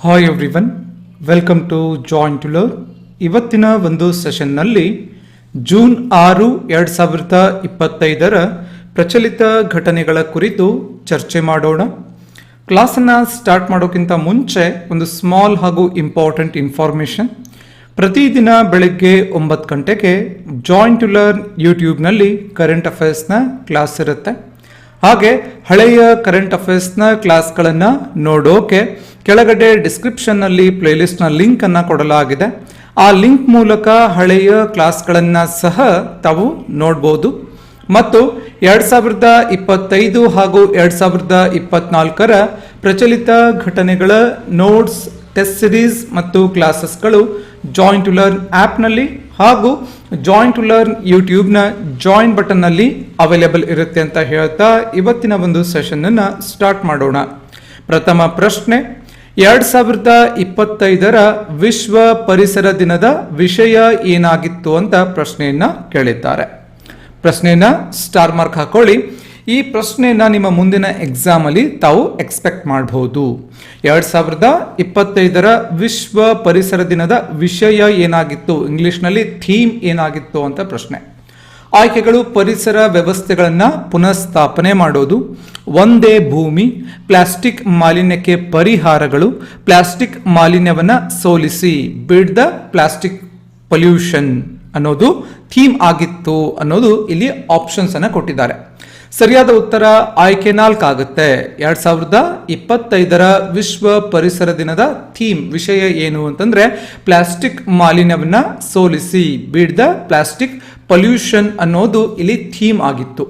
Hi everyone welcome to join to learn ಇವತ್ತಿನ ಒಂದು ಸೆಷನ್ನಲ್ಲಿ June ಆರು, ಎರಡು ಸಾವಿರದ ಇಪ್ಪತ್ತೈದರ ಪ್ರಚಲಿತ ಘಟನೆಗಳ ಕುರಿತು ಚರ್ಚೆ ಮಾಡೋಣ. ಕ್ಲಾಸನ್ನು ಸ್ಟಾರ್ಟ್ ಮಾಡೋಕ್ಕಿಂತ ಮುಂಚೆ ಒಂದು ಸ್ಮಾಲ್ ಹಾಗೂ ಇಂಪಾರ್ಟೆಂಟ್ ಇನ್ಫಾರ್ಮೇಷನ್ ಪ್ರತಿದಿನ ಬೆಳಗ್ಗೆ ಒಂಬತ್ತು ಗಂಟೆಗೆ ಜಾಯಿಂಟ್ ಟು ಲರ್ನ್ ಯೂಟ್ಯೂಬ್ನಲ್ಲಿ ಕರೆಂಟ್ ಅಫೇರ್ಸ್ನ ಕ್ಲಾಸ್ ಇರುತ್ತೆ. ಹಾಗೆ ಹಳೆಯ ಕರೆಂಟ್ ಅಫೇರ್ಸ್ನ ಕ್ಲಾಸ್ಗಳನ್ನು ನೋಡೋಕೆ ಕೆಳಗಡೆ ಡಿಸ್ಕ್ರಿಪ್ಷನ್ನಲ್ಲಿ ಪ್ಲೇಲಿಸ್ಟ್ನ ಲಿಂಕನ್ನು ಕೊಡಲಾಗಿದೆ. ಆ ಲಿಂಕ್ ಮೂಲಕ ಹಳೆಯ ಕ್ಲಾಸ್ಗಳನ್ನು ಸಹ ತಾವು ನೋಡ್ಬೋದು. ಮತ್ತು ಎರಡು ಸಾವಿರದ ಇಪ್ಪತ್ತೈದು ಹಾಗೂ ಎರಡು ಸಾವಿರದ ಇಪ್ಪತ್ನಾಲ್ಕರ ಪ್ರಚಲಿತ ಘಟನೆಗಳ ನೋಟ್ಸ್ ಟೆಸ್ಟ್ ಸಿರೀಸ್ ಮತ್ತು ಕ್ಲಾಸಸ್ಗಳು ಜಾಯಿಂಟ್ ಲರ್ನ್ ಆ್ಯಪ್ನಲ್ಲಿ ಹಾಗೂ ಜಾಯಿನ್ ಟು ಲರ್ನ್ ಯೂಟ್ಯೂಬ್ನ ಜಾಯಿನ್ ಬಟನ್ನಲ್ಲಿ ಅವೈಲೇಬಲ್ ಇರುತ್ತೆ ಅಂತ ಹೇಳ್ತಾ ಇವತ್ತಿನ ಒಂದು ಸೆಷನನ್ನು ಸ್ಟಾರ್ಟ್ ಮಾಡೋಣ. ಪ್ರಥಮ ಪ್ರಶ್ನೆ, ಎರಡು ಸಾವಿರದ ಇಪ್ಪತ್ತೈದರ ವಿಶ್ವ ಪರಿಸರ ದಿನದ ವಿಷಯ ಏನಾಗಿತ್ತು ಅಂತ ಪ್ರಶ್ನೆಯನ್ನ ಕೇಳಿದ್ದಾರೆ. ಪ್ರಶ್ನೆಯನ್ನ ಸ್ಟಾರ್ ಮಾರ್ಕ್ ಹಾಕೊಳ್ಳಿ. ಈ ಪ್ರಶ್ನೆಯನ್ನ ನಿಮ್ಮ ಮುಂದಿನ ಎಕ್ಸಾಮ್ ಅಲ್ಲಿ ತಾವು ಎಕ್ಸ್ಪೆಕ್ಟ್ ಮಾಡಬಹುದು ಎರಡ್ ಸಾವಿರದ ಇಪ್ಪತ್ತೈದರ ವಿಶ್ವ ಪರಿಸರ ದಿನದ ವಿಷಯ ಏನಾಗಿತ್ತು? ಇಂಗ್ಲಿಷ್ನಲ್ಲಿ ಥೀಮ್ ಏನಾಗಿತ್ತು ಅಂತ ಪ್ರಶ್ನೆ. ಆಯ್ಕೆಗಳು ಪರಿಸರ ವ್ಯವಸ್ಥೆಗಳನ್ನು ಪುನಃಸ್ಥಾಪನೆ ಮಾಡೋದು, ಒಂದೇ ಭೂಮಿ, ಪ್ಲಾಸ್ಟಿಕ್ ಮಾಲಿನ್ಯಕ್ಕೆ ಪರಿಹಾರಗಳು, ಪ್ಲಾಸ್ಟಿಕ್ ಮಾಲಿನ್ಯವನ್ನು ಸೋಲಿಸಿ, ಬಿಡ್ ದ ಪ್ಲಾಸ್ಟಿಕ್ ಪೊಲ್ಯೂಷನ್ ಅನ್ನೋದು ಥೀಮ್ ಆಗಿತ್ತು ಅನ್ನೋದು ಇಲ್ಲಿ ಆಪ್ಷನ್ಸ್ ಅನ್ನ ಕೊಟ್ಟಿದ್ದಾರೆ. ಸರಿಯಾದ ಉತ್ತರ ಆಯ್ಕೆ ನಾಲ್ಕು ಆಗುತ್ತೆ ಎರಡ್ ಸಾವಿರದ ಇಪ್ಪತ್ತೈದರ ವಿಶ್ವ ಪರಿಸರ ದಿನದ ಥೀಮ್ ವಿಷಯ ಏನು ಅಂತಂದ್ರೆ ಪ್ಲಾಸ್ಟಿಕ್ ಮಾಲಿನ್ಯವನ್ನ ಸೋಲಿಸಿ ಬೀಡ್ ದ ಪ್ಲಾಸ್ಟಿಕ್ ಪೊಲ್ಯೂಷನ್ ಅನ್ನೋದು ಇಲ್ಲಿ ಥೀಮ್ ಆಗಿತ್ತು.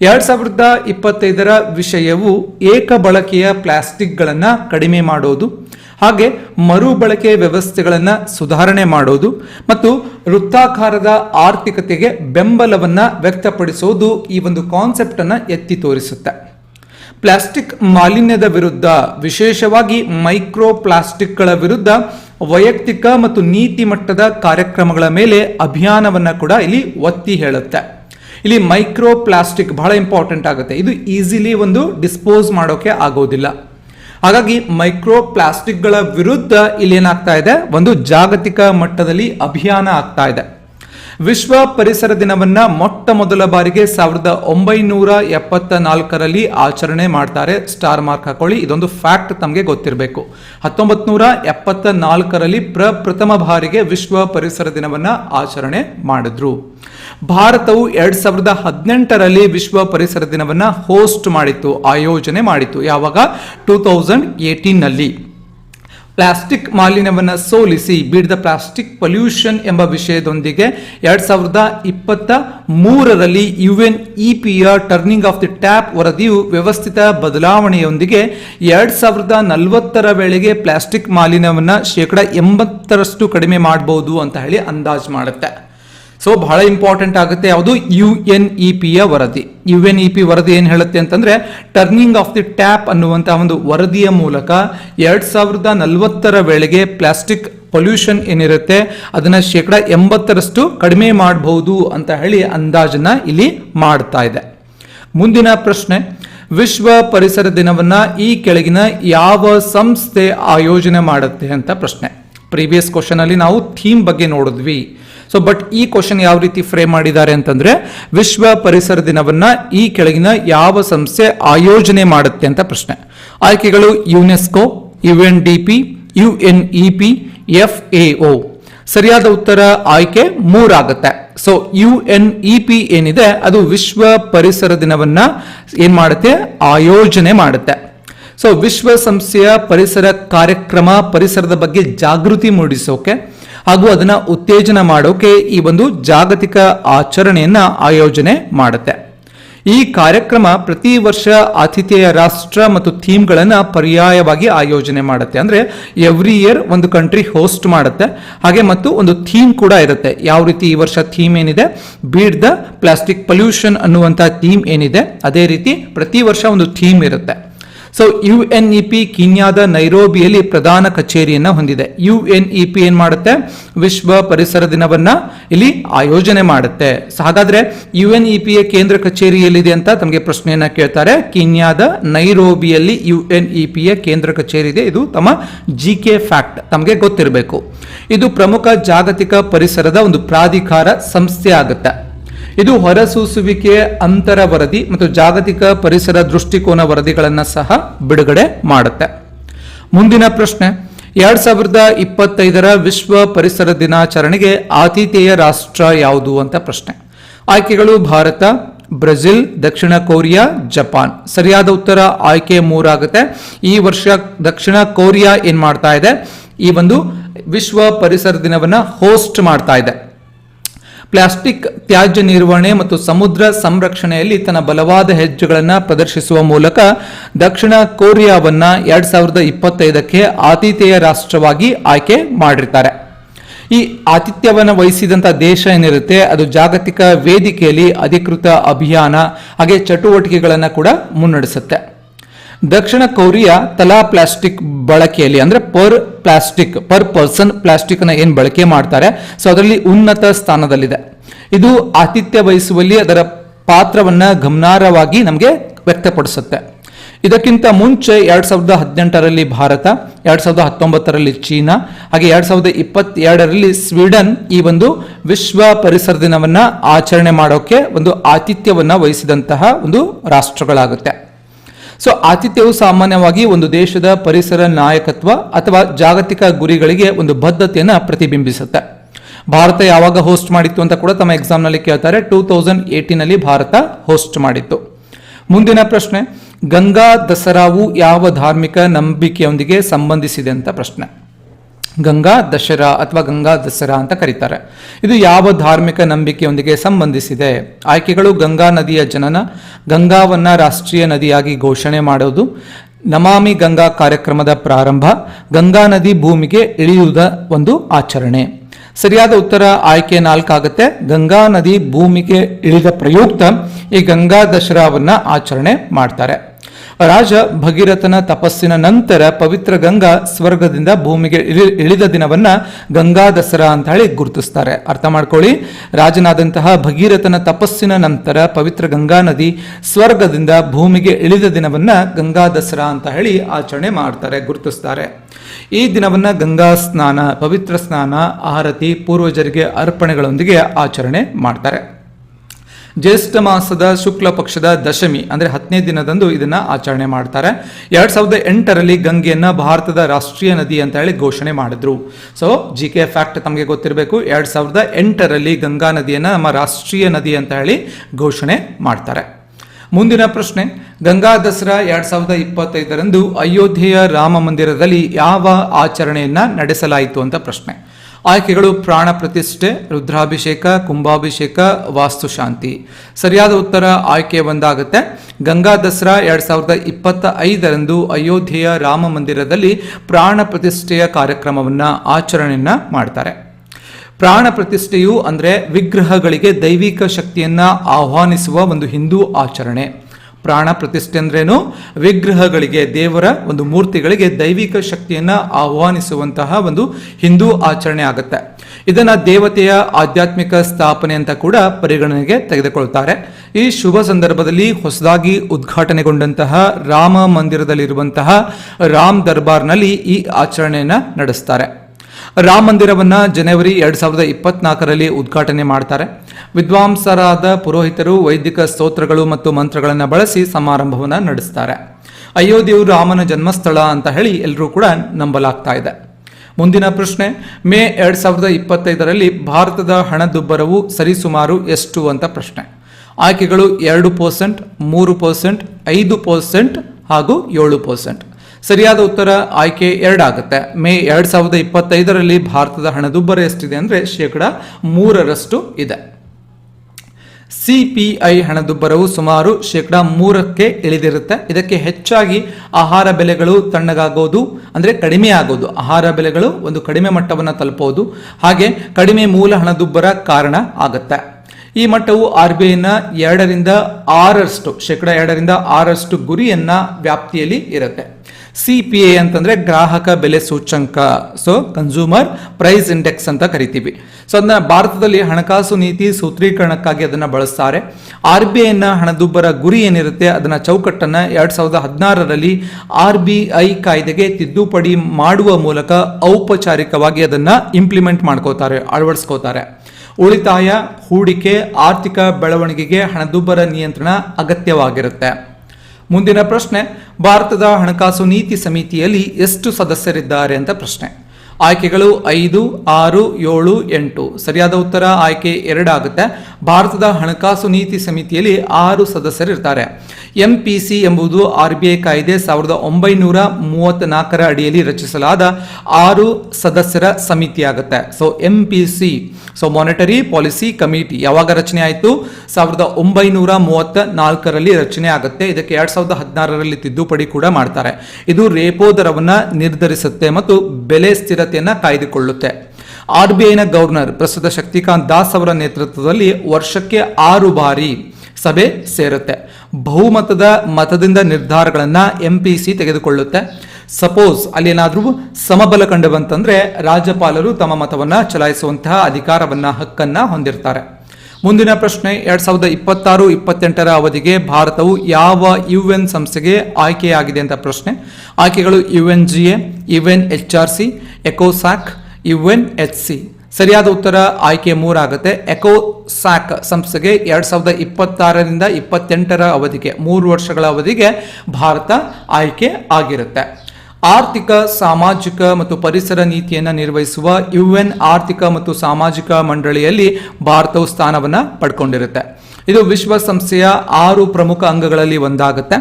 ಎರಡ್ ಸಾವಿರದ ಇಪ್ಪತ್ತೈದರ ವಿಷಯವು ಏಕ ಬಳಕೆಯ ಪ್ಲಾಸ್ಟಿಕ್ಗಳನ್ನು ಕಡಿಮೆ ಮಾಡೋದು ಹಾಗೆ ಮರುಬಳಕೆ ವ್ಯವಸ್ಥೆಗಳನ್ನು ಸುಧಾರಣೆ ಮಾಡೋದು ಮತ್ತು ವೃತ್ತಾಕಾರದ ಆರ್ಥಿಕತೆಗೆ ಬೆಂಬಲವನ್ನು ವ್ಯಕ್ತಪಡಿಸೋದು ಈ ಒಂದು ಕಾನ್ಸೆಪ್ಟ್ ಅನ್ನ ಎತ್ತಿ ತೋರಿಸುತ್ತೆ. ಪ್ಲಾಸ್ಟಿಕ್ ಮಾಲಿನ್ಯದ ವಿರುದ್ಧ, ವಿಶೇಷವಾಗಿ ಮೈಕ್ರೋ ಪ್ಲಾಸ್ಟಿಕ್ಗಳ ವಿರುದ್ಧ ವೈಯಕ್ತಿಕ ಮತ್ತು ನೀತಿ ಮಟ್ಟದ ಕಾರ್ಯಕ್ರಮಗಳ ಮೇಲೆ ಅಭಿಯಾನವನ್ನ ಕೂಡ ಇಲ್ಲಿ ಒತ್ತಿ ಹೇಳುತ್ತೆ. ಇಲ್ಲಿ ಮೈಕ್ರೋ ಪ್ಲಾಸ್ಟಿಕ್ ಬಹಳ ಇಂಪಾರ್ಟೆಂಟ್ ಆಗುತ್ತೆ. ಇದು ಈಸಿಲಿ ಒಂದು ಡಿಸ್ಪೋಸ್ ಮಾಡೋಕೆ ಆಗೋದಿಲ್ಲ. ಹಾಗಾಗಿ ಮೈಕ್ರೋ ಪ್ಲಾಸ್ಟಿಕ್ಗಳ ವಿರುದ್ಧ ಇಲ್ಲಿ ಏನಾಗ್ತಾ ಇದೆ? ಒಂದು ಜಾಗತಿಕ ಮಟ್ಟದಲ್ಲಿ ಅಭಿಯಾನ ಆಗ್ತಾ ಇದೆ. ವಿಶ್ವ ಪರಿಸರ ದಿನವನ್ನ ಮೊಟ್ಟ ಮೊದಲ ಬಾರಿಗೆ ಸಾವಿರದ ಒಂಬೈನೂರ ಎಪ್ಪತ್ತ ನಾಲ್ಕರಲ್ಲಿ ಆಚರಣೆ ಮಾಡ್ತಾರೆ. ಸ್ಟಾರ್ ಮಾರ್ಕ್ ಹಾಕೊಳ್ಳಿ. ಇದೊಂದು ಫ್ಯಾಕ್ಟ್ ತಮಗೆ ಗೊತ್ತಿರಬೇಕು. ಹತ್ತೊಂಬತ್ ನೂರ ಎಪ್ಪತ್ತ ನಾಲ್ಕರಲ್ಲಿ ಪ್ರಪ್ರಥಮ ಬಾರಿಗೆ ವಿಶ್ವ ಪರಿಸರ ದಿನವನ್ನ ಆಚರಣೆ ಮಾಡಿದ್ರು. ಭಾರತವು ಎರಡ್ ಸಾವಿರದ ಹದಿನೆಂಟರಲ್ಲಿ ವಿಶ್ವ ಪರಿಸರ ದಿನವನ್ನ ಹೋಸ್ಟ್ ಮಾಡಿತ್ತು, ಆಯೋಜನೆ ಮಾಡಿತ್ತು. ಯಾವಾಗ? ಟೂ ತೌಸಂಡ್ ಏಟೀನ್ನಲ್ಲಿ ಪ್ಲಾಸ್ಟಿಕ್ ಮಾಲಿನ್ಯವನ್ನು ಸೋಲಿಸಿ ಬಿಡ್ ದ ಪ್ಲಾಸ್ಟಿಕ್ ಪೊಲ್ಯೂಷನ್ ಎಂಬ ವಿಷಯದೊಂದಿಗೆ ಎರಡ್ ಸಾವಿರದ ಇಪ್ಪತ್ತ ಮೂರರಲ್ಲಿ ಯು ಎನ್ ಇ ಪಿಯ ಟರ್ನಿಂಗ್ ಆಫ್ ದಿ ಟ್ಯಾಪ್ ವರದಿಯು ವ್ಯವಸ್ಥಿತ ಬದಲಾವಣೆಯೊಂದಿಗೆ ಎರಡ್ ಸಾವಿರದ ನಲವತ್ತರ ವೇಳೆಗೆ ಪ್ಲಾಸ್ಟಿಕ್ ಮಾಲಿನ್ಯವನ್ನು ಶೇಕಡ ಎಂಬತ್ತರಷ್ಟು ಕಡಿಮೆ ಮಾಡಬಹುದು ಅಂತ ಹೇಳಿ ಅಂದಾಜು ಮಾಡುತ್ತೆ. ಸೊ ಬಹಳ ಇಂಪಾರ್ಟೆಂಟ್ ಆಗುತ್ತೆ ಯಾವುದು ಯು ಎನ್ ಇ ಪಿಯ ವರದಿ. ಯು ಎನ್ ಇ ಪಿ ವರದಿ ಏನು ಹೇಳುತ್ತೆ ಅಂತಂದ್ರೆ ಟರ್ನಿಂಗ್ ಆಫ್ ದಿ ಟ್ಯಾಪ್ ಅನ್ನುವಂತಹ ಒಂದು ವರದಿಯ ಮೂಲಕ ಎರಡ್ ಸಾವಿರದ ನಲವತ್ತರ ವೇಳೆಗೆ ಪ್ಲಾಸ್ಟಿಕ್ ಪೊಲ್ಯೂಷನ್ ಏನಿರುತ್ತೆ, ಅದನ್ನ ಶೇಕಡ ಎಂಬತ್ತರಷ್ಟು ಕಡಿಮೆ ಮಾಡಬಹುದು ಅಂತ ಹೇಳಿ ಅಂದಾಜನ್ನ ಇಲ್ಲಿ ಮಾಡ್ತಾ ಇದೆ. ಮುಂದಿನ ಪ್ರಶ್ನೆ, ವಿಶ್ವ ಪರಿಸರ ದಿನವನ್ನ ಈ ಕೆಳಗಿನ ಯಾವ ಸಂಸ್ಥೆ ಆಯೋಜನೆ ಮಾಡುತ್ತೆ ಅಂತ ಪ್ರಶ್ನೆ. ಪ್ರೀವಿಯಸ್ ಕ್ವಶನ್ ಅಲ್ಲಿ ನಾವು ಥೀಮ್ ಬಗ್ಗೆ ನೋಡಿದ್ವಿ. ಸೊ ಬಟ್ ಈ ಕ್ವಶನ್ ಯಾವ ರೀತಿ ಫ್ರೇಮ್ ಮಾಡಿದ್ದಾರೆ ಅಂತಂದ್ರೆ, ವಿಶ್ವ ಪರಿಸರ ದಿನವನ್ನ ಈ ಕೆಳಗಿನ ಯಾವ ಸಂಸ್ಥೆ ಆಯೋಜನೆ ಮಾಡುತ್ತೆ ಅಂತ ಪ್ರಶ್ನೆ. ಆಯ್ಕೆಗಳು UNESCO U N D P U N E P F A O ಸರಿಯಾದ ಉತ್ತರ ಆಯ್ಕೆ ಮೂರಾಗುತ್ತೆ. So U N E P ಏನಿದೆ, ಅದು ವಿಶ್ವ ಪರಿಸರ ದಿನವನ್ನ ಏನ್ ಮಾಡುತ್ತೆ? ಆಯೋಜನೆ ಮಾಡುತ್ತೆ. ಸೊ ವಿಶ್ವಸಂಸ್ಥೆಯ ಪರಿಸರ ಕಾರ್ಯಕ್ರಮ ಪರಿಸರದ ಬಗ್ಗೆ ಜಾಗೃತಿ ಮೂಡಿಸೋಕೆ ಹಾಗೂ ಅದನ್ನ ಉತ್ತೇಜನ ಮಾಡೋಕೆ ಈ ಒಂದು ಜಾಗತಿಕ ಆಚರಣೆಯನ್ನ ಆಯೋಜನೆ ಮಾಡುತ್ತೆ. ಈ ಕಾರ್ಯಕ್ರಮ ಪ್ರತಿ ವರ್ಷ ಆತಿಥೇಯ ರಾಷ್ಟ್ರ ಮತ್ತು ಥೀಮ್ಗಳನ್ನು ಪರ್ಯಾಯವಾಗಿ ಆಯೋಜನೆ ಮಾಡುತ್ತೆ. ಅಂದ್ರೆ ಎವ್ರಿ ಇಯರ್ ಒಂದು ಕಂಟ್ರಿ ಹೋಸ್ಟ್ ಮಾಡುತ್ತೆ. ಹಾಗೆ ಮತ್ತು ಒಂದು ಥೀಮ್ ಕೂಡ ಇರುತ್ತೆ. ಯಾವ ರೀತಿ ಈ ವರ್ಷ ಥೀಮ್ ಏನಿದೆ? ಬೀಡ್ ದ ಪ್ಲಾಸ್ಟಿಕ್ ಪೊಲ್ಯೂಷನ್ ಅನ್ನುವಂಥ ಥೀಮ್ ಏನಿದೆ? ಅದೇ ರೀತಿ ಪ್ರತಿ ವರ್ಷ ಒಂದು ಥೀಮ್ ಇರುತ್ತೆ. So U N E P ಕೀನ್ಯಾದ ನೈರೋಬಿಯಲ್ಲಿ ಪ್ರಧಾನ ಕಚೇರಿಯನ್ನ ಹೊಂದಿದೆ. ಯು ಎನ್ ಇ ಪಿ ಏನ್ ಮಾಡುತ್ತೆ? ವಿಶ್ವ ಪರಿಸರ ದಿನವನ್ನ ಇಲ್ಲಿ ಆಯೋಜನೆ ಮಾಡುತ್ತೆ. ಸೊ ಹಾಗಾದ್ರೆ ಯು ಎನ್ ಇ ಪಿಯ ಕೇಂದ್ರ ಕಚೇರಿ ಎಲ್ಲಿದೆ ಅಂತ ತಮಗೆ ಪ್ರಶ್ನೆಯನ್ನ ಕೇಳ್ತಾರೆ. ಕೀನ್ಯಾದ ನೈರೋಬಿಯಲ್ಲಿ ಯು ಎನ್ ಇ ಪಿಯ ಕೇಂದ್ರ ಕಚೇರಿ ಇದೆ. ಇದು ತಮ್ಮ ಜಿ ಕೆ ಫ್ಯಾಕ್ಟ್ ತಮಗೆ ಗೊತ್ತಿರಬೇಕು. ಇದು ಪ್ರಮುಖ ಜಾಗತಿಕ ಪರಿಸರದ ಒಂದು ಪ್ರಾಧಿಕಾರ ಸಂಸ್ಥೆ ಆಗುತ್ತೆ. ಇದು ಹೊರಸೂಸುವಿಕೆ ಅಂತರ ವರದಿ ಮತ್ತು ಜಾಗತಿಕ ಪರಿಸರ ದೃಷ್ಟಿಕೋನ ವರದಿಗಳನ್ನು ಸಹ ಬಿಡುಗಡೆ ಮಾಡುತ್ತೆ. ಮುಂದಿನ ಪ್ರಶ್ನೆ, ಎರಡ್ ಸಾವಿರದ ಇಪ್ಪತ್ತೈದರ ವಿಶ್ವ ಪರಿಸರ ದಿನಾಚರಣೆಗೆ ಆತಿಥೇಯ ರಾಷ್ಟ್ರ ಯಾವುದು ಅಂತ ಪ್ರಶ್ನೆ. ಆಯ್ಕೆಗಳು ಭಾರತ, ಬ್ರೆಜಿಲ್, ದಕ್ಷಿಣ ಕೊರಿಯಾ, ಜಪಾನ್. ಸರಿಯಾದ ಉತ್ತರ ಆಯ್ಕೆ ಮೂರಾಗುತ್ತೆ. ಈ ವರ್ಷ ದಕ್ಷಿಣ ಕೊರಿಯಾ ಏನ್ ಮಾಡ್ತಾ ಇದೆ? ಈ ಒಂದು ವಿಶ್ವ ಪರಿಸರ ದಿನವನ್ನ ಹೋಸ್ಟ್ ಮಾಡ್ತಾ ಇದೆ. ಪ್ಲಾಸ್ಟಿಕ್ ತ್ಯಾಜ್ಯ ನಿರ್ವಹಣೆ ಮತ್ತು ಸಮುದ್ರ ಸಂರಕ್ಷಣೆಯಲ್ಲಿ ತನ್ನ ಬಲವಾದ ಹೆಜ್ಜೆಗಳನ್ನು ಪ್ರದರ್ಶಿಸುವ ಮೂಲಕ ದಕ್ಷಿಣ ಕೊರಿಯಾವನ್ನ ಎರಡ್ ಸಾವಿರದ ಇಪ್ಪತ್ತೈದಕ್ಕೆ ಆತಿಥೇಯ ರಾಷ್ಟ್ರವಾಗಿ ಆಯ್ಕೆ ಮಾಡಿರ್ತಾರೆ. ಈ ಆತಿಥ್ಯವನ್ನು ವಹಿಸಿದಂಥ ದೇಶ ಏನಿರುತ್ತೆ, ಅದು ಜಾಗತಿಕ ವೇದಿಕೆಯಲ್ಲಿ ಅಧಿಕೃತ ಅಭಿಯಾನ, ಹಾಗೆ ಚಟುವಟಿಕೆಗಳನ್ನು ಕೂಡ ಮುನ್ನಡೆಸುತ್ತೆ. ದಕ್ಷಿಣ ಕೊರಿಯಾ ತಲಾ ಪ್ಲಾಸ್ಟಿಕ್ ಬಳಕೆಯಲ್ಲಿ, ಅಂದ್ರೆ per plastic, per person plastic ಅನ್ನ ಏನ್ ಬಳಕೆ ಮಾಡ್ತಾರೆ? ಸೊ, ಅದರಲ್ಲಿ ಉನ್ನತ ಸ್ಥಾನದಲ್ಲಿದೆ. ಇದು ಆತಿಥ್ಯ ವಹಿಸುವಲ್ಲಿ ಅದರ ಪಾತ್ರವನ್ನ ಗಮನಾರ್ಹವಾಗಿ ನಮಗೆ ವ್ಯಕ್ತಪಡಿಸುತ್ತೆ. ಇದಕ್ಕಿಂತ ಮುಂಚೆ ಎರಡ್ ಸಾವಿರದ ಹದಿನೆಂಟರಲ್ಲಿ ಭಾರತ, ಎರಡ್ ಸಾವಿರದ ಹತ್ತೊಂಬತ್ತರಲ್ಲಿ ಚೀನಾ, ಹಾಗೆ ಎರಡ್ ಸಾವಿರದ ಇಪ್ಪತ್ತೆರಡರಲ್ಲಿ ಸ್ವೀಡನ್ ಈ ಒಂದು ವಿಶ್ವ ಪರಿಸರ ದಿನವನ್ನ ಆಚರಣೆ ಮಾಡೋಕೆ ಒಂದು ಆತಿಥ್ಯವನ್ನ ವಹಿಸಿದಂತಹ ಒಂದು ರಾಷ್ಟ್ರಗಳಾಗುತ್ತೆ. ಸೊ ಆತಿಥ್ಯವು ಸಾಮಾನ್ಯವಾಗಿ ಒಂದು ದೇಶದ ಪರಿಸರ ನಾಯಕತ್ವ ಅಥವಾ ಜಾಗತಿಕ ಗುರಿಗಳಿಗೆ ಒಂದು ಬದ್ಧತೆಯನ್ನು ಪ್ರತಿಬಿಂಬಿಸುತ್ತೆ. ಭಾರತ ಯಾವಾಗ ಹೋಸ್ಟ್ ಮಾಡಿತ್ತು ಅಂತ ಕೂಡ ತಮ್ಮ ಎಕ್ಸಾಮ್ನಲ್ಲಿ ಕೇಳ್ತಾರೆ. ಟೂ ತೌಸಂಡ್ ಏಯ್ಟೀನಲ್ಲಿ ಭಾರತ ಹೋಸ್ಟ್ ಮಾಡಿತ್ತು. ಮುಂದಿನ ಪ್ರಶ್ನೆ, ಗಂಗಾ ದಸರಾವು ಯಾವ ಧಾರ್ಮಿಕ ನಂಬಿಕೆಯೊಂದಿಗೆ ಸಂಬಂಧಿಸಿದೆ ಅಂತ ಪ್ರಶ್ನೆ. ಗಂಗಾ ದಶರಾ ಅಥವಾ ಗಂಗಾ ದಸರಾ ಅಂತ ಕರೀತಾರೆ. ಇದು ಯಾವ ಧಾರ್ಮಿಕ ನಂಬಿಕೆಯೊಂದಿಗೆ ಸಂಬಂಧಿಸಿದೆ? ಆಯ್ಕೆಗಳು ಗಂಗಾ ನದಿಯ ಜನನ, ಗಂಗಾವನ್ನ ರಾಷ್ಟ್ರೀಯ ನದಿಯಾಗಿ ಘೋಷಣೆ ಮಾಡೋದು, ನಮಾಮಿ ಗಂಗಾ ಕಾರ್ಯಕ್ರಮದ ಪ್ರಾರಂಭ, ಗಂಗಾ ನದಿ ಭೂಮಿಗೆ ಇಳಿಯುವುದ ಒಂದು ಆಚರಣೆ. ಸರಿಯಾದ ಉತ್ತರ ಆಯ್ಕೆ ನಾಲ್ಕಾಗುತ್ತೆ. ಗಂಗಾ ನದಿ ಭೂಮಿಗೆ ಇಳಿದ ಪ್ರಯುಕ್ತ ಈ ಗಂಗಾ ದಸರಾವನ್ನ ಆಚರಣೆ ಮಾಡ್ತಾರೆ. ರಾಜ ಭಗೀರಥನ ತಪಸ್ಸಿನ ನಂತರ ಪವಿತ್ರ ಗಂಗಾ ಸ್ವರ್ಗದಿಂದ ಭೂಮಿಗೆ ಇಳಿ- ಇಳಿದ ದಿನವನ್ನ ಗಂಗಾ ದಸರಾ ಅಂತ ಹೇಳಿ ಗುರುತಿಸ್ತಾರೆ. ಅರ್ಥ ಮಾಡ್ಕೊಳ್ಳಿ. ರಾಜನಾದಂತಹ ಭಗೀರಥನ ತಪಸ್ಸಿನ ನಂತರ ಪವಿತ್ರ ಗಂಗಾ ನದಿ ಸ್ವರ್ಗದಿಂದ ಭೂಮಿಗೆ ಇಳಿದ ದಿನವನ್ನ ಗಂಗಾ ದಸರಾ ಅಂತ ಹೇಳಿ ಆಚರಣೆ ಮಾಡ್ತಾರೆ, ಗುರುತಿಸ್ತಾರೆ. ಈ ದಿನವನ್ನ ಗಂಗಾ ಸ್ನಾನ, ಪವಿತ್ರ ಸ್ನಾನ, ಆರತಿ, ಪೂರ್ವಜರಿಗೆ ಅರ್ಪಣೆಗಳೊಂದಿಗೆ ಆಚರಣೆ ಮಾಡ್ತಾರೆ. ಜ್ಯೇಷ್ಠ ಮಾಸದ ಶುಕ್ಲ ಪಕ್ಷದ ದಶಮಿ, ಅಂದ್ರೆ ಹತ್ತನೇ ದಿನದಂದು ಇದನ್ನ ಆಚರಣೆ ಮಾಡ್ತಾರೆ. ಎರಡ್ ಸಾವಿರದ ಎಂಟರಲ್ಲಿ ಗಂಗೆಯನ್ನ ಭಾರತದ ರಾಷ್ಟ್ರೀಯ ನದಿ ಅಂತ ಹೇಳಿ ಘೋಷಣೆ ಮಾಡಿದ್ರು. ಸೊ ಜಿ ಕೆ ಫ್ಯಾಕ್ಟ್ ತಮಗೆ ಗೊತ್ತಿರಬೇಕು. ಎರಡ್ ಸಾವಿರದ ಎಂಟರಲ್ಲಿ ಗಂಗಾ ನದಿಯನ್ನ ನಮ್ಮ ರಾಷ್ಟ್ರೀಯ ನದಿ ಅಂತ ಹೇಳಿ ಘೋಷಣೆ ಮಾಡ್ತಾರೆ. ಮುಂದಿನ ಪ್ರಶ್ನೆ, ಗಂಗಾ ದಸರಾ ಎರಡ್ ಸಾವಿರದ ಇಪ್ಪತ್ತೈದರಂದು ಅಯೋಧ್ಯೆಯ ರಾಮ ಮಂದಿರದಲ್ಲಿ ಯಾವ ಆಚರಣೆಯನ್ನ ನಡೆಸಲಾಯಿತು ಅಂತ ಪ್ರಶ್ನೆ. ಆಯ್ಕೆಗಳು ಪ್ರಾಣ ಪ್ರತಿಷ್ಠೆ, ರುದ್ರಾಭಿಷೇಕ, ಕುಂಭಾಭಿಷೇಕ ವಾಸ್ತುಶಾಂತಿ ಸರಿಯಾದ ಉತ್ತರ ಆಯ್ಕೆ ಒಂದಾಗುತ್ತೆ. ಗಂಗಾ ದಸರಾ ಎರಡ್ ಸಾವಿರದ ಇಪ್ಪತ್ತ ಐದರಂದು ಅಯೋಧ್ಯೆಯ ರಾಮ ಮಂದಿರದಲ್ಲಿ ಪ್ರಾಣ ಪ್ರತಿಷ್ಠೆಯ ಕಾರ್ಯಕ್ರಮವನ್ನ, ಆಚರಣೆಯನ್ನ ಮಾಡ್ತಾರೆ. ಪ್ರಾಣ ಪ್ರತಿಷ್ಠೆಯು ಅಂದ್ರೆ ವಿಗ್ರಹಗಳಿಗೆ ದೈವಿಕ ಶಕ್ತಿಯನ್ನ ಆಹ್ವಾನಿಸುವ ಒಂದು ಹಿಂದೂ ಆಚರಣೆ. ಪ್ರಾಣ ಪ್ರತಿಷ್ಠೆ ಅಂದ್ರೇನು? ವಿಗ್ರಹಗಳಿಗೆ, ದೇವರ ಒಂದು ಮೂರ್ತಿಗಳಿಗೆ ದೈವಿಕ ಶಕ್ತಿಯನ್ನ ಆಹ್ವಾನಿಸುವಂತಹ ಒಂದು ಹಿಂದೂ ಆಚರಣೆ ಆಗುತ್ತೆ. ಇದನ್ನು ದೇವತೆಯ ಆಧ್ಯಾತ್ಮಿಕ ಸ್ಥಾಪನೆ ಅಂತ ಕೂಡ ಪರಿಗಣನೆಗೆ ತೆಗೆದುಕೊಳ್ತಾರೆ. ಈ ಶುಭ ಸಂದರ್ಭದಲ್ಲಿ ಹೊಸದಾಗಿ ಉದ್ಘಾಟನೆಗೊಂಡಂತಹ ರಾಮ ಮಂದಿರದಲ್ಲಿರುವಂತಹ ರಾಮ್ ದರ್ಬಾರ್ನಲ್ಲಿ ಈ ಆಚರಣೆಯನ್ನು ನಡೆಸ್ತಾರೆ. ರಾಮ ಮಂದಿರವನ್ನ ಜನವರಿ ಎರಡು ಸಾವಿರದ ಇಪ್ಪತ್ನಾಲ್ಕರಲ್ಲಿ ಉದ್ಘಾಟನೆ ಮಾಡ್ತಾರೆ. ವಿದ್ವಾಂಸರಾದ ಪುರೋಹಿತರು ವೈದಿಕ ಸ್ತೋತ್ರಗಳು ಮತ್ತು ಮಂತ್ರಗಳನ್ನು ಬಳಸಿ ಸಮಾರಂಭವನ್ನ ನಡೆಸ್ತಾರೆ. ಅಯೋಧ್ಯೆಯು ರಾಮನ ಜನ್ಮಸ್ಥಳ ಅಂತ ಹೇಳಿ ಎಲ್ಲರೂ ಕೂಡ ನಂಬಲಾಗ್ತಾ ಇದೆ. ಮುಂದಿನ ಪ್ರಶ್ನೆ, ಮೇ ಎರಡ್ ಸಾವಿರದ ಇಪ್ಪತ್ತೈದರಲ್ಲಿ ಭಾರತದ ಹಣದುಬ್ಬರವು ಸರಿಸುಮಾರು ಎಷ್ಟು ಅಂತ ಪ್ರಶ್ನೆ. ಆಯ್ಕೆಗಳು ಎರಡು ಪರ್ಸೆಂಟ್, ಮೂರು ಪರ್ಸೆಂಟ್, ಐದು ಪರ್ಸೆಂಟ್ ಹಾಗೂ ಏಳು ಪರ್ಸೆಂಟ್. ಸರಿಯಾದ ಉತ್ತರ ಆಯ್ಕೆ ಎರಡಾಗುತ್ತೆ ಮೇ ಎರಡ್ ಸಾವಿರದ ಇಪ್ಪತ್ತೈದರಲ್ಲಿ ಭಾರತದ ಹಣದುಬ್ಬರ ಎಷ್ಟಿದೆ ಅಂದರೆ ಶೇಕಡ ಮೂರರಷ್ಟು ಇದೆ. ಸಿಪಿಐ ಹಣದುಬ್ಬರವು ಸುಮಾರು ಶೇಕಡ ಮೂರಕ್ಕೆ ಇಳಿದಿರುತ್ತೆ. ಇದಕ್ಕೆ ಹೆಚ್ಚಾಗಿ ಆಹಾರ ಬೆಲೆಗಳು ತಣ್ಣಗಾಗೋದು, ಅಂದರೆ ಕಡಿಮೆ ಆಗೋದು. ಆಹಾರ ಬೆಲೆಗಳು ಒಂದು ಕಡಿಮೆ ಮಟ್ಟವನ್ನು ತಲುಪೋದು. ಹಾಗೆ ಕಡಿಮೆ ಮೂಲ ಹಣದುಬ್ಬರ ಕಾರಣ ಆಗುತ್ತೆ. ಈ ಮಟ್ಟವು ಆರ್ ಬಿ ಐನ ಎರಡರಿಂದ ಆರರಷ್ಟು, ಶೇಕಡ ಎರಡರಿಂದ ಆರರಷ್ಟು ಗುರಿಯನ್ನ ವ್ಯಾಪ್ತಿಯಲ್ಲಿ ಇರುತ್ತೆ. ಸಿ ಪಿ ಎ ಅಂತಂದ್ರೆ ಗ್ರಾಹಕ ಬೆಲೆ ಸೂಚಂಕ ಸೊ ಕನ್ಸ್ಯೂಮರ್ ಪ್ರೈಸ್ ಇಂಡೆಕ್ಸ್ ಅಂತ ಕರಿತೀವಿ. ಸೊ ಅದನ್ನ ಭಾರತದಲ್ಲಿ ಹಣಕಾಸು ನೀತಿ ಸೂತ್ರೀಕರಣಕ್ಕಾಗಿ ಅದನ್ನ ಬಳಸ್ತಾರೆ. ಆರ್ ಬಿ ಐನ ಹಣದುಬ್ಬರ ಗುರಿ ಏನಿರುತ್ತೆ, ಅದನ್ನ ಚೌಕಟ್ಟನ್ನ ಎರಡ್ ಸಾವಿರದ ಹದಿನಾರರಲ್ಲಿ ಆರ್ ಬಿ ಐ ಕಾಯ್ದೆಗೆ ತಿದ್ದುಪಡಿ ಮಾಡುವ ಮೂಲಕ ಔಪಚಾರಿಕವಾಗಿ ಅದನ್ನ ಇಂಪ್ಲಿಮೆಂಟ್ ಮಾಡ್ಕೋತಾರೆ, ಅಳವಡಿಸ್ಕೋತಾರೆ. ಉಳಿತಾಯ, ಹೂಡಿಕೆ, ಆರ್ಥಿಕ ಬೆಳವಣಿಗೆಗೆ ಹಣದುಬ್ಬರ ನಿಯಂತ್ರಣ ಅಗತ್ಯವಾಗಿರುತ್ತೆ. ಮುಂದಿನ ಪ್ರಶ್ನೆ, ಭಾರತದ ಹಣಕಾಸು ನೀತಿ ಸಮಿತಿಯಲ್ಲಿ ಎಷ್ಟು ಸದಸ್ಯರಿದ್ದಾರೆ ಅಂತ ಪ್ರಶ್ನೆ. ಆಯ್ಕೆಗಳು ಐದು, ಆರು, ಏಳು, ಎಂಟು. ಸರಿಯಾದ ಉತ್ತರ ಆಯ್ಕೆ ಎರಡಾಗುತ್ತೆ. ಭಾರತದ ಹಣಕಾಸು ನೀತಿ ಸಮಿತಿಯಲ್ಲಿ ಆರು ಸದಸ್ಯರಿರ್ತಾರೆ. ಎಂ ಪಿ ಸಿ ಎಂಬುದು ಆರ್ ಬಿ ಐ ಕಾಯ್ದೆ ಸಾವಿರದ ಒಂಬೈನೂರ ಮೂವತ್ತ್ ಅಡಿಯಲ್ಲಿ ರಚಿಸಲಾದ ಆರು ಸದಸ್ಯರ ಸಮಿತಿಯಾಗುತ್ತೆ. So M P C so monetary policy committee ಯಾವಾಗ ರಚನೆ ಆಯಿತು? ಸಾವಿರದ ಒಂಬೈನೂರ ಮೂವತ್ತ ನಾಲ್ಕರಲ್ಲಿ ರಚನೆ ಆಗುತ್ತೆ. ಇದಕ್ಕೆ ಎರಡ್ ಸಾವಿರದ ಹದಿನಾರರಲ್ಲಿ ತಿದ್ದುಪಡಿ ಕೂಡ ಮಾಡ್ತಾರೆ. ಇದು ರೇಪೋ ದರವನ್ನು ನಿರ್ಧರಿಸುತ್ತೆ ಮತ್ತು ಬೆಲೆ ಸ್ಥಿರತೆಯನ್ನು ಕಾಯ್ದುಕೊಳ್ಳುತ್ತೆ. ಆರ್ ಬಿ ಐನ ಗವರ್ನರ್ ಪ್ರಸ್ತುತ ಶಕ್ತಿಕಾಂತ್ ದಾಸ್ ಅವರ ನೇತೃತ್ವದಲ್ಲಿ ವರ್ಷಕ್ಕೆ ಆರು ಬಾರಿ ಸಭೆ ಸೇರುತ್ತೆ. ಬಹುಮತದ ಮತದಿಂದ ನಿರ್ಧಾರಗಳನ್ನು ಎಂ ಪಿ ಸಿ ತೆಗೆದುಕೊಳ್ಳುತ್ತೆ. ಸಪೋಸ್ ಅಲ್ಲಿ ಏನಾದ್ರೂ ಸಮಬಲ ಕಂಡು ಬಂತಂದ್ರೆ ರಾಜ್ಯಪಾಲರು ತಮ್ಮ ಮತವನ್ನು ಚಲಾಯಿಸುವಂತಹ ಅಧಿಕಾರವನ್ನ, ಹಕ್ಕನ್ನ ಹೊಂದಿರ್ತಾರೆ. ಮುಂದಿನ ಪ್ರಶ್ನೆ, ಎರಡ್ ಸಾವಿರದ ಇಪ್ಪತ್ತಾರು, ಇಪ್ಪತ್ತೆಂಟರ ಅವಧಿಗೆ ಭಾರತವು ಯಾವ ಯು ಎನ್ ಸಂಸ್ಥೆಗೆ ಆಯ್ಕೆಯಾಗಿದೆ ಅಂತ ಪ್ರಶ್ನೆ. ಆಯ್ಕೆಗಳು U N G A U N H R C ಎಕೋಸಾಕ್ U N H C ಸರಿಯಾದ ಉತ್ತರ ಆಯ್ಕೆ ಮೂರಾಗುತ್ತೆ. ಎಕೋಸಾಕ್ ಸಂಸ್ಥೆಗೆ ಎರಡ್ ಸಾವಿರದ ಇಪ್ಪತ್ತಾರರಿಂದ ಇಪ್ಪತ್ತೆಂಟರ ಅವಧಿಗೆ, ಮೂರು ವರ್ಷಗಳ ಅವಧಿಗೆ ಭಾರತ ಆಯ್ಕೆ ಆಗಿರುತ್ತೆ. ಆರ್ಥಿಕ, ಸಾಮಾಜಿಕ ಮತ್ತು ಪರಿಸರ ನೀತಿಯನ್ನು ನಿರ್ವಹಿಸುವ ಯುಎನ್ ಆರ್ಥಿಕ ಮತ್ತು ಸಾಮಾಜಿಕ ಮಂಡಳಿಯಲ್ಲಿ ಭಾರತವು ಸ್ಥಾನವನ್ನು ಪಡ್ಕೊಂಡಿರುತ್ತೆ. ಇದು ವಿಶ್ವಸಂಸ್ಥೆಯ ಆರು ಪ್ರಮುಖ ಅಂಗಗಳಲ್ಲಿ ಒಂದಾಗುತ್ತೆ.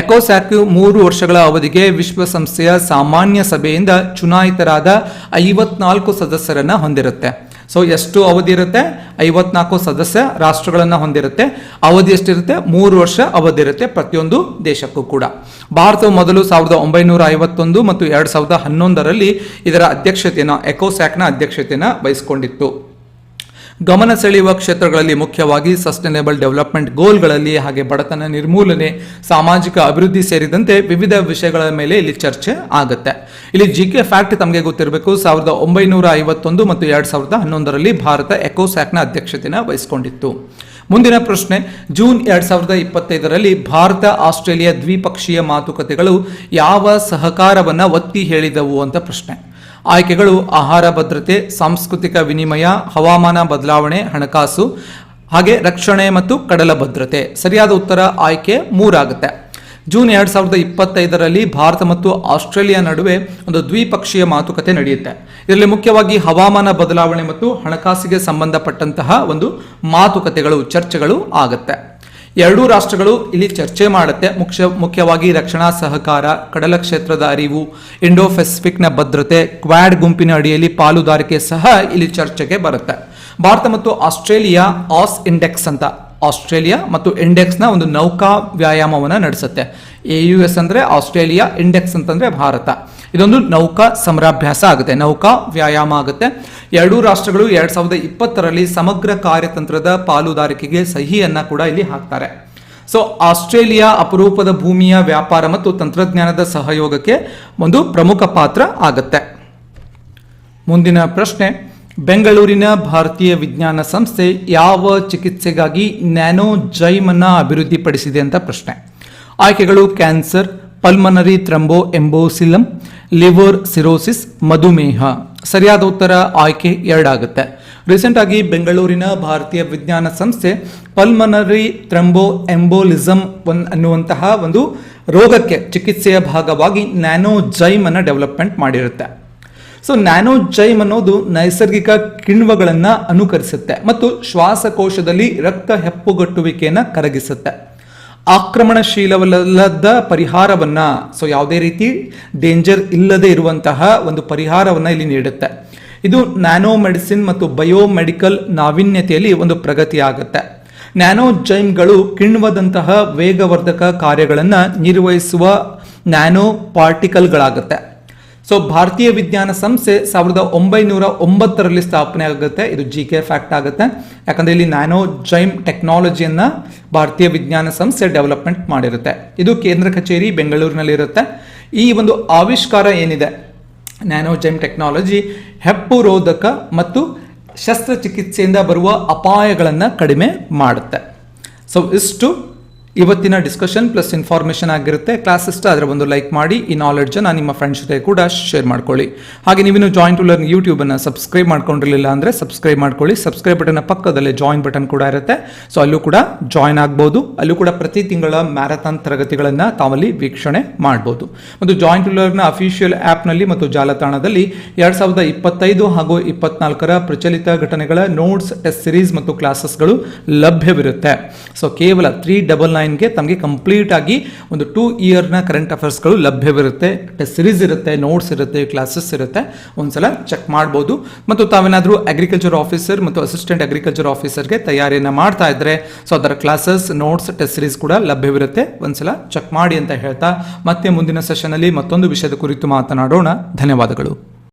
ಎಕೋಸ್ಯಾಕ್ ಮೂರು ವರ್ಷಗಳ ಅವಧಿಗೆ ವಿಶ್ವಸಂಸ್ಥೆಯ ಸಾಮಾನ್ಯ ಸಭೆಯಿಂದ ಚುನಾಯಿತರಾದ ಐವತ್ನಾಲ್ಕು ಸದಸ್ಯರನ್ನ ಹೊಂದಿರುತ್ತೆ. ಸೊ ಎಷ್ಟು ಅವಧಿ ಇರುತ್ತೆ? ಐವತ್ನಾಲ್ಕು ಸದಸ್ಯ ರಾಷ್ಟ್ರಗಳನ್ನ ಹೊಂದಿರುತ್ತೆ. ಅವಧಿ ಎಷ್ಟಿರುತ್ತೆ? ಮೂರು ವರ್ಷ ಅವಧಿ ಇರುತ್ತೆ ಪ್ರತಿಯೊಂದು ದೇಶಕ್ಕೂ ಕೂಡ. ಭಾರತವು ಮೊದಲು ಸಾವಿರದ ಒಂಬೈನೂರ ಐವತ್ತೊಂದು ಮತ್ತು ಎರಡ್ ಸಾವಿರದ ಹನ್ನೊಂದರಲ್ಲಿ ಇದರ ಅಧ್ಯಕ್ಷತೆಯನ್ನು, ಎಕೋಸ್ಯಾಕ್ನ ಅಧ್ಯಕ್ಷತೆಯನ್ನು ವಹಿಸಿಕೊಂಡಿತ್ತು. ಗಮನ ಸೆಳೆಯುವ ಕ್ಷೇತ್ರಗಳಲ್ಲಿ ಮುಖ್ಯವಾಗಿ ಸಸ್ಟೈನೇಬಲ್ ಡೆವಲಪ್ಮೆಂಟ್ ಗೋಲ್ಗಳಲ್ಲಿ ಹಾಗೆ ಬಡತನ ನಿರ್ಮೂಲನೆ, ಸಾಮಾಜಿಕ ಅಭಿವೃದ್ಧಿ ಸೇರಿದಂತೆ ವಿವಿಧ ವಿಷಯಗಳ ಮೇಲೆ ಇಲ್ಲಿ ಚರ್ಚೆ ಆಗುತ್ತೆ. ಇಲ್ಲಿ ಜಿ ಕೆ ಫ್ಯಾಕ್ಟ್ ತಮಗೆ ಗೊತ್ತಿರಬೇಕು, ಸಾವಿರದ ಒಂಬೈನೂರ ಐವತ್ತೊಂದು ಮತ್ತು ಎರಡ್ ಸಾವಿರದ ಹನ್ನೊಂದರಲ್ಲಿ ಭಾರತ ಎಕೋಸ್ಯಾಕ್ನ ಅಧ್ಯಕ್ಷತೆಯನ್ನು ವಹಿಸಿಕೊಂಡಿತ್ತು. ಮುಂದಿನ ಪ್ರಶ್ನೆ, ಜೂನ್ ಎರಡ್ ಸಾವಿರದ ಇಪ್ಪತ್ತೈದರಲ್ಲಿ ಭಾರತ, ಆಸ್ಟ್ರೇಲಿಯಾ ದ್ವಿಪಕ್ಷೀಯ ಮಾತುಕತೆಗಳು ಯಾವ ಸಹಕಾರವನ್ನು ಒತ್ತಿ ಹೇಳಿದವು ಅಂತ ಪ್ರಶ್ನೆ. ಆಯ್ಕೆಗಳು ಆಹಾರ ಭದ್ರತೆ, ಸಾಂಸ್ಕೃತಿಕ ವಿನಿಮಯ, ಹವಾಮಾನ ಬದಲಾವಣೆ, ಹಣಕಾಸು, ಹಾಗೆ ರಕ್ಷಣೆ ಮತ್ತು ಕಡಲ ಭದ್ರತೆ. ಸರಿಯಾದ ಉತ್ತರ ಆಯ್ಕೆ ಮೂರಾಗುತ್ತೆ. ಜೂನ್ ಎರಡ್ ಸಾವಿರದ ಇಪ್ಪತ್ತೈದರಲ್ಲಿ ಭಾರತ ಮತ್ತು ಆಸ್ಟ್ರೇಲಿಯಾ ನಡುವೆ ಒಂದು ದ್ವಿಪಕ್ಷೀಯ ಮಾತುಕತೆ ನಡೆಯುತ್ತೆ. ಇದರಲ್ಲಿ ಮುಖ್ಯವಾಗಿ ಹವಾಮಾನ ಬದಲಾವಣೆ ಮತ್ತು ಹಣಕಾಸಿಗೆ ಸಂಬಂಧಪಟ್ಟಂತಹ ಒಂದು ಮಾತುಕತೆಗಳು, ಚರ್ಚೆಗಳು ಆಗುತ್ತೆ. ಎರಡೂ ರಾಷ್ಟ್ರಗಳು ಇಲ್ಲಿ ಚರ್ಚೆ ಮಾಡುತ್ತೆ. ಮುಖ್ಯ, ಮುಖ್ಯವಾಗಿ ರಕ್ಷಣಾ ಸಹಕಾರ, ಕಡಲ ಕ್ಷೇತ್ರದ ಅರಿವು ಇಂಡೋ ಪೆಸಿಫಿಕ್ನ ಭದ್ರತೆ, ಕ್ವಾಡ್ ಗುಂಪಿನ ಅಡಿಯಲ್ಲಿ ಪಾಲುದಾರಿಕೆ ಸಹ ಇಲ್ಲಿ ಚರ್ಚೆಗೆ ಬರುತ್ತೆ. ಭಾರತ ಮತ್ತು ಆಸ್ಟ್ರೇಲಿಯಾ ಆಸ್ ಇಂಡೆಕ್ಸ್ ಅಂತ. ಆಸ್ಟ್ರೇಲಿಯಾ ಮತ್ತು ಇಂಡೆಕ್ಸ್ನ ಒಂದು ನೌಕಾ ವ್ಯಾಯಾಮವನ್ನು ನಡೆಸುತ್ತೆ. ಎ ಯು ಎಸ್ ಅಂದ್ರೆ ಆಸ್ಟ್ರೇಲಿಯಾ, ಇಂಡೆಕ್ಸ್ ಅಂತಂದ್ರೆ ಭಾರತ. ಇದೊಂದು ನೌಕಾ ಸಮರಾಭ್ಯಾಸ ಆಗುತ್ತೆ, ನೌಕಾ ವ್ಯಾಯಾಮ ಆಗುತ್ತೆ. ಎರಡೂ ರಾಷ್ಟ್ರಗಳು ಎರಡ್ ಸಾವಿರದ ಇಪ್ಪತ್ತರಲ್ಲಿ ಸಮಗ್ರ ಕಾರ್ಯತಂತ್ರದ ಪಾಲುದಾರಿಕೆಗೆ ಸಹಿಯನ್ನ ಕೂಡ ಇಲ್ಲಿ ಹಾಕ್ತಾರೆ. ಸೊ ಆಸ್ಟ್ರೇಲಿಯಾ ಅಪರೂಪದ ಭೂಮಿಯ ವ್ಯಾಪಾರ ಮತ್ತು ತಂತ್ರಜ್ಞಾನದ ಸಹಯೋಗಕ್ಕೆ ಒಂದು ಪ್ರಮುಖ ಪಾತ್ರ ಆಗುತ್ತೆ. ಮುಂದಿನ ಪ್ರಶ್ನೆ, ಬೆಂಗಳೂರಿನ ಭಾರತೀಯ ವಿಜ್ಞಾನ ಸಂಸ್ಥೆ ಯಾವ ಚಿಕಿತ್ಸೆಗಾಗಿ ನ್ಯಾನೋ ಜೈಮನ್ನ ಅಭಿವೃದ್ಧಿಪಡಿಸಿದೆ ಅಂತ ಪ್ರಶ್ನೆ. ಆಯ್ಕೆಗಳು cancer pulmonary thromboembolism liver cirrhosis, ಮಧುಮೇಹ. ಸರಿಯಾದ ಉತ್ತರ ಆಯ್ಕೆ ಎರಡಾಗುತ್ತೆ. ರೀಸೆಂಟ್ ಆಗಿ ಬೆಂಗಳೂರಿನ ಭಾರತೀಯ ವಿಜ್ಞಾನ ಸಂಸ್ಥೆ ಪಲ್ಮನರಿ ಥ್ರಂಬೋ ಎಂಬೋಲಿಸಮ್ ಒನ್ ಅನ್ನುವಂತಹ ಒಂದು ರೋಗಕ್ಕೆ ಚಿಕಿತ್ಸೆಯ ಭಾಗವಾಗಿ ನ್ಯಾನೋ ಜೈಮ್ ಅನ್ನು ಡೆವಲಪ್ಮೆಂಟ್ ಮಾಡಿರುತ್ತೆ. ಸೊ ನ್ಯಾನೋ ಜೈಮ್ ಅನ್ನೋದು ನೈಸರ್ಗಿಕ ಕಿಣ್ವಗಳನ್ನು ಅನುಕರಿಸುತ್ತೆ ಮತ್ತು ಶ್ವಾಸಕೋಶದಲ್ಲಿ ರಕ್ತ ಹೆಪ್ಪುಗಟ್ಟುವಿಕೆಯನ್ನು ಕರಗಿಸುತ್ತೆ. ಆಕ್ರಮಣಶೀಲವಲ್ಲದ ಪರಿಹಾರವನ್ನ ಸೊ ಯಾವುದೇ ರೀತಿ ಡೇಂಜರ್ ಇಲ್ಲದೆ ಇರುವಂತಹ ಒಂದು ಪರಿಹಾರವನ್ನ ಇಲ್ಲಿ ನೀಡುತ್ತೆ. ಇದು ನ್ಯಾನೋ ಮೆಡಿಸಿನ್ ಮತ್ತು ಬಯೋಮೆಡಿಕಲ್ ನಾವೀನ್ಯತೆಯಲ್ಲಿ ಒಂದು ಪ್ರಗತಿ ಆಗುತ್ತೆ ನ್ಯಾನೋ ಜೈಮ್ಗಳು ಕಿಣ್ವದಂತಹ ವೇಗವರ್ಧಕ ಕಾರ್ಯಗಳನ್ನು ನಿರ್ವಹಿಸುವ ನ್ಯಾನೋ ಪಾರ್ಟಿಕಲ್ಗಳಾಗುತ್ತೆ ಸೊ ಭಾರತೀಯ ವಿಜ್ಞಾನ ಸಂಸ್ಥೆ ಸಾವಿರದ ಒಂಬೈನೂರ ಒಂಬತ್ತರಲ್ಲಿ ಸ್ಥಾಪನೆ ಆಗುತ್ತೆ. ಇದು ಜಿ ಕೆ ಫ್ಯಾಕ್ಟ್ ಆಗುತ್ತೆ. ಯಾಕಂದ್ರೆ ಇಲ್ಲಿ ನ್ಯಾನೋ ಜೈಮ್ ಟೆಕ್ನಾಲಜಿಯನ್ನ ಭಾರತೀಯ ವಿಜ್ಞಾನ ಸಂಸ್ಥೆ ಡೆವಲಪ್ಮೆಂಟ್ ಮಾಡಿರುತ್ತೆ. ಇದು ಕೇಂದ್ರ ಕಚೇರಿ ಬೆಂಗಳೂರಿನಲ್ಲಿರುತ್ತೆ ಈ ಒಂದು ಆವಿಷ್ಕಾರ ಏನಿದೆ? ನ್ಯಾನೋ ಜೈಮ್ ಟೆಕ್ನಾಲಜಿ ಹೆಪ್ಪು ರೋಧಕ ಮತ್ತು ಶಸ್ತ್ರಚಿಕಿತ್ಸೆಯಿಂದ ಬರುವ ಅಪಾಯಗಳನ್ನು ಕಡಿಮೆ ಮಾಡುತ್ತೆ. ಸೊ ಇಷ್ಟು ಇವತ್ತಿನ ಡಿಸ್ಕಷನ್ ಪ್ಲಸ್ ಇನ್ಫಾರ್ಮೇಷನ್ ಆಗಿರುತ್ತೆ. ಕ್ಲಾಸ್ ಇಷ್ಟ ಅದರ ಒಂದು ಲೈಕ್ ಮಾಡಿ, ಈ ನಾಲೆಡ್ಜನ್ನು ನಿಮ್ಮ ಫ್ರೆಂಡ್ಸ್ ಜೊತೆ ಕೂಡ ಶೇರ್ ಮಾಡ್ಕೊಳ್ಳಿ. ಹಾಗೆ ನೀವಿನ್ನು ಜಾಯಿನ್ ಟು ಲರ್ನ್ ಯೂಟ್ಯೂಬನ್ನು ಸಬ್ಸ್ಕ್ರೈಬ್ ಮಾಡ್ಕೊಂಡಿರಲಿಲ್ಲ ಅಂದರೆ ಸಬ್ಸ್ಕ್ರೈಬ್ ಮಾಡ್ಕೊಳ್ಳಿ. ಸಬ್ಸ್ಕ್ರೈಬ್ ಬಟನ್ ಪಕ್ಕದಲ್ಲೇ ಜಾಯಿನ್ ಬಟನ್ ಕೂಡ ಇರುತ್ತೆ. ಸೊ ಅಲ್ಲೂ ಕೂಡ ಜಾಯಿನ್ ಆಗ್ಬೋದು. ಅಲ್ಲೂ ಕೂಡ ಪ್ರತಿ ತಿಂಗಳ ಮ್ಯಾರಥಾನ್ ತರಗತಿಗಳನ್ನು ತಾವಲ್ಲಿ ವೀಕ್ಷಣೆ ಮಾಡ್ಬೋದು. ಮತ್ತು ಜಾಯಿನ್ ಟು ಲರ್ನ್ ಅಫಿಷಿಯಲ್ ಆ್ಯಪ್ನಲ್ಲಿ ಮತ್ತು ಜಾಲತಾಣದಲ್ಲಿ ಎರಡು ಸಾವಿರದ ಇಪ್ಪತ್ತೈದು ಹಾಗೂ ಇಪ್ಪತ್ನಾಲ್ಕರ ಪ್ರಚಲಿತ ಘಟನೆಗಳ ನೋಟ್ಸ್ ಟೆಸ್ಟ್ ಸಿರೀಸ್ ಮತ್ತು ಕ್ಲಾಸಸ್ಗಳು ಲಭ್ಯವಿರುತ್ತೆ. ಸೊ ಕೇವಲ ತ್ರೀ ಡಬಲ್ ನೈನ್ಗೆ ತಮಗೆ ಕಂಪ್ಲೀಟ್ ಆಗಿ ಒಂದು ಟೂ ಇಯರ್ನ ಕರೆಂಟ್ ಅಫೇರ್ಸ್ಗಳು ಲಭ್ಯವಿರುತ್ತೆ. ಟೆಸ್ಟ್ ಸಿರೀಸ್ ಇರುತ್ತೆ ನೋಟ್ಸ್ ಇರುತ್ತೆ ಕ್ಲಾಸಸ್ ಇರುತ್ತೆ. ಒಂದ್ಸಲ ಚೆಕ್ ಮಾಡ್ಬೋದು. ಮತ್ತು ತಾವೇನಾದರೂ ಅಗ್ರಿಕಲ್ಚರ್ ಆಫೀಸರ್ ಮತ್ತು ಅಸಿಸ್ಟೆಂಟ್ ಅಗ್ರಿಕಲ್ಚರ್ ಆಫೀಸರ್ಗೆ ತಯಾರಿಯನ್ನು ಮಾಡ್ತಾ ಇದ್ರೆ ಸೊ ಅದರ ಕ್ಲಾಸಸ್ ನೋಟ್ಸ್ ಟೆಸ್ಟ್ ಸಿರೀಸ್ ಕೂಡ ಲಭ್ಯವಿರುತ್ತೆ. ಒಂದ್ಸಲ ಚೆಕ್ ಮಾಡಿ ಅಂತ ಹೇಳ್ತಾ ಮತ್ತೆ ಮುಂದಿನ ಸೆಷನಲ್ಲಿ ಮತ್ತೊಂದು ವಿಷಯದ ಕುರಿತು ಮಾತನಾಡೋಣ. ಧನ್ಯವಾದಗಳು.